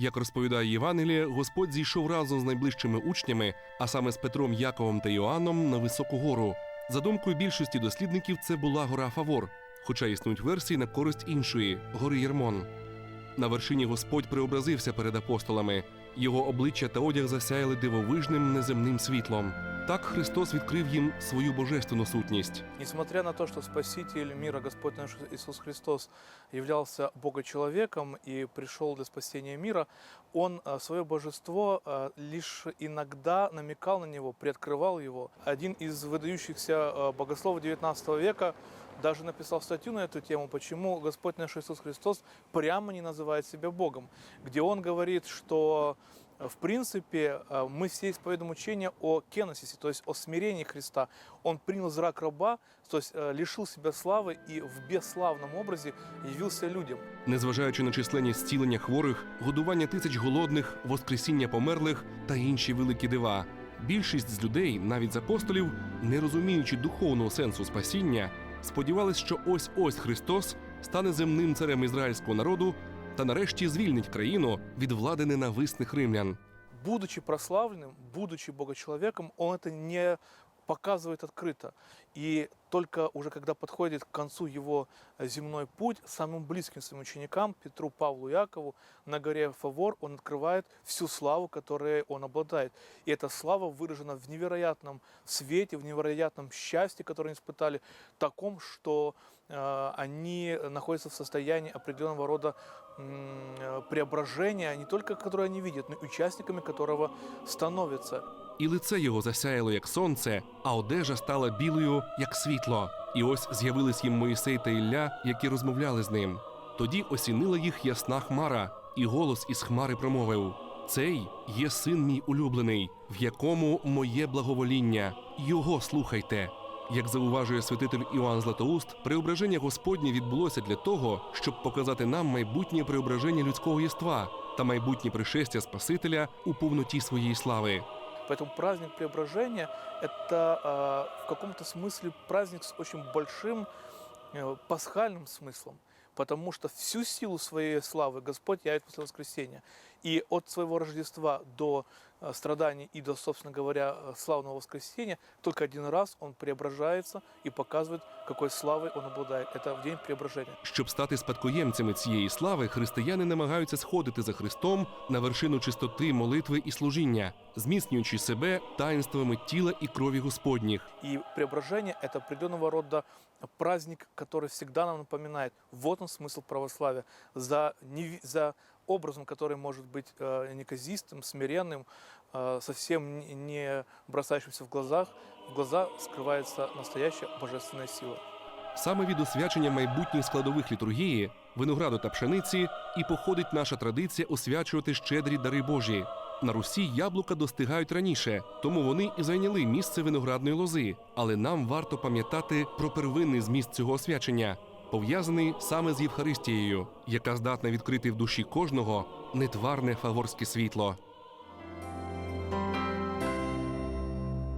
Як розповідає Євангеліє, Господь зійшов разом з найближчими учнями, а саме з Петром, Яковом та Йоанном, на високу гору. За думкою більшості дослідників, це була гора Фавор, хоча існують версії на користь іншої гори Єрмон. На вершині Господь преобразився перед апостолами. Його обличчя та одяг засяяли дивовижним неземним світлом. Так Христос відкрив їм свою божественну сутність. Несмотря на то, что Спаситель мира Господь наш Иисус Христос являлся Бога-человеком и пришел для спасения мира, Он э, свое божество э, лишь иногда намекал на него, приоткрывал его. Один из выдающихся э, богословов XIX века даже написал статью на эту тему, почему Господь наш Иисус Христос прямо не называет себя Богом, где Он говорит, что э, в принципе, э, мы все исповедуем учение о кеносисе, то есть о смирении Христа. Он принял зрак раба, то есть э, лишил себя славы и в бесславном образе явился людям. Незважаючи на численні зцілення хворих, годування тисяч голодних, воскресіння померлих та інші великі дива. Більшість з людей, навіть з апостолів, не розуміючи духовного сенсу спасіння, сподівались, що ось ось Христос стане земним царем ізраїльського народу та нарешті звільнить країну від влади ненависних римлян. Будучи прославленным, будучи Богочеловеком, он это не показывает открыто. И только уже когда подходит к концу его э, земной путь, самым близким своим ученикам, Петру, Павлу, Якову, на горе Фавор, он открывает всю славу, которой он обладает. И эта слава выражена в невероятном свете, в невероятном счастье, которое они испытали, таком, что э, они находятся в состоянии определенного рода м, э, преображения, не только которое они видят, но и участниками которого становятся. І лице його засяяло, як сонце, а одежа стала білою, як світло. І ось з'явились їм Моїсей та Ілля, які розмовляли з ним. Тоді осінила їх ясна хмара, і голос із хмари промовив: Цей є син мій улюблений, в якому моє благовоління. Його слухайте. Як зауважує святитель Іоанн Златоуст, преображення Господнє відбулося для того, щоб показати нам майбутнє преображення людського єства та майбутнє пришестя Спасителя у повноті своєї слави. Поэтому праздник преображения – это э, в каком-то смысле праздник с очень большим э, пасхальным смыслом, потому что всю силу своей славы Господь явит после воскресения. И от своего Рождества до э, страданий и до, собственно говоря, э, славного воскресения только один раз Он преображается и показывает, какой славой Он обладает. Это в день преображения. Щоб стати спадкоємцями цієї слави, християни намагаються сходити за Христом на вершину чистоти, молитви і служіння, зміцнюючи себе таїнствами тіла і крові Господніх. И преображение – это определенного рода праздник, который всегда нам напоминает, вот он смысл православия, за, неви- за образом, который может быть э, неказистым, смиренным, э, совсем не- не бросающимся в глазах, в глаза скрывается настоящая божественная сила. Саме від освячення майбутніх складових літургії, винограду та пшениці, і походить наша традиція освячувати щедрі дари Божі. На Русі яблука достигають раніше, тому вони і зайняли місце виноградної лози. Але нам варто пам'ятати про первинний зміст цього освячення, пов'язаний саме з Євхаристією, яка здатна відкрити в душі кожного нетварне фаворське світло.